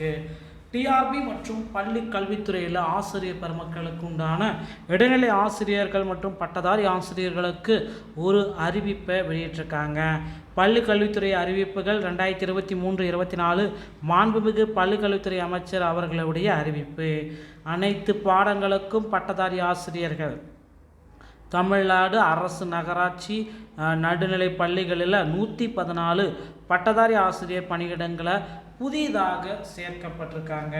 இருக்குது டிஆர்பி மற்றும் பள்ளி கல்வித்துறையில் ஆசிரியர் பெருமக்களுக்கு உண்டான இடைநிலை ஆசிரியர்கள் மற்றும் பட்டதாரி ஆசிரியர்களுக்கு ஒரு அறிவிப்பை வெளியிட்டிருக்காங்க. பள்ளி கல்வித்துறை அறிவிப்புகள் ரெண்டாயிரத்தி இருபத்தி மூன்று இருபத்தி நாலு மாண்புமிகு பள்ளி கல்வித்துறை அமைச்சர் அவர்களுடைய அறிவிப்பு. அனைத்து பாடங்களுக்கும் பட்டதாரி ஆசிரியர்கள் தமிழ்நாடு அரசு நகராட்சி நடுநிலை பள்ளிகளில் நூற்றி பதினாலு பட்டதாரி ஆசிரியர் பணியிடங்களை புதிதாக சேர்க்கப்பட்டிருக்காங்க.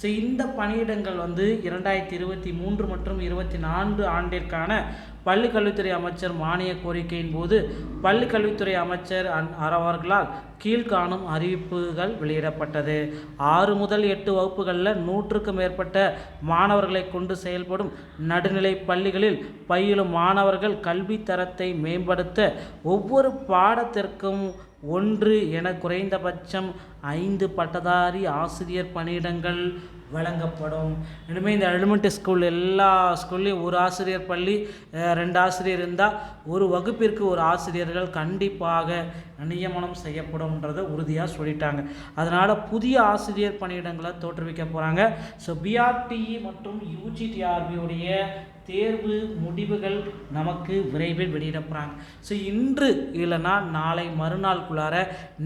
ஸோ இந்த பணியிடங்கள் வந்து இரண்டாயிரத்தி இருபத்தி மூன்று மற்றும் இருபத்தி நான்கு ஆண்டிற்கான பள்ளி கல்வித்துறை அமைச்சர் மானிய கோரிக்கையின் போது பள்ளி கல்வித்துறை அமைச்சர் அன் அவர்களால் கீழ்காணும் அறிவிப்புகள் வெளியிடப்பட்டது. ஆறு முதல் எட்டு வகுப்புகளில் நூற்றுக்கும் மேற்பட்ட மாணவர்களை கொண்டு செயல்படும் நடுநிலை பள்ளிகளில் பயிலும் மாணவர்கள் கல்வி தரத்தை மேம்படுத்த ஒவ்வொரு பாடத்திற்கும் ஒன்று என குறைந்தபட்சம் ஐந்து பட்டதாரி ஆசிரியர் பணியிடங்கள் வழங்கப்படும். இனிமேல் இந்த எலிமெண்ட்ரி ஸ்கூல் எல்லா ஸ்கூல்லையும் ஒரு ஆசிரியர் பள்ளி ரெண்டு ஆசிரியர் இருந்தால் ஒரு வகுப்பிற்கு ஒரு ஆசிரியர்கள் கண்டிப்பாக நியமனம் செய்யப்படும்ன்றதை உறுதியாக சொல்லிட்டாங்க. அதனால் புதிய ஆசிரியர் பணியிடங்களை தோற்றுவிக்க போகிறாங்க ஸோ பிஆர்டிஇ மற்றும் யூஜிடிஆர்பியுடைய தேர்வு முடிவுகள் நமக்கு விரைவில் வெளியிட போகிறாங்க ஸோ இன்று இல்லைன்னா நாளை மறுநாளுக்குள்ளார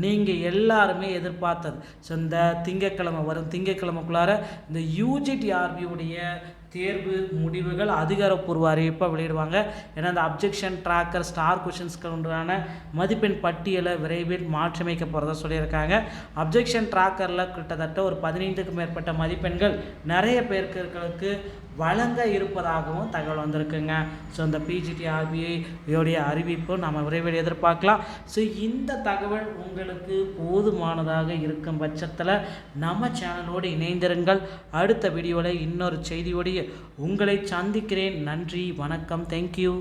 நீங்கள் எல்லாருமே எதிர்பார்த்தது. ஸோ இந்த திங்கட்கிழமை வரும் திங்கக்கிழமைக்குள்ளார இந்த யூஜிடிஆர்பியுடைய தேர்வு முடிவுகள் அதிகாரப்பூர்வ அறிவிப்பாக வெளியிடுவாங்க. ஏன்னா இந்த அப்ஜெக்ஷன் ட்ராக்கர் ஸ்டார் கொஷின்ஸ்க்கு உண்டான மதிப்பெண் பட்டியலை விரைவில் மாற்றியமைக்க போகிறதா சொல்லியிருக்காங்க அப்ஜெக்ஷன் ட்ராக்கரில் கிட்டத்தட்ட ஒரு பதினைந்துக்கும் மேற்பட்ட மதிப்பெண்கள் நிறைய பேர்களுக்கு வழங்க இருப்பதாகவும் தகவல் வந்திருக்குங்க. ஸோ இந்த பிஜிடி ஆர்பிஐ அறிவிப்பும் அறிவிப்பு நம்ம விரைவில் எதிர்பார்க்கலாம். ஸோ இந்த தகவல் உங்களுக்கு போதுமானதாக இருக்கும் பட்சத்தில் நம்ம சேனலோடு இணைந்திருங்கள். அடுத்த வீடியோவில் இன்னொரு செய்தியோடைய உங்களை சந்திக்கிறேன். நன்றி வணக்கம் தேங்க்யூ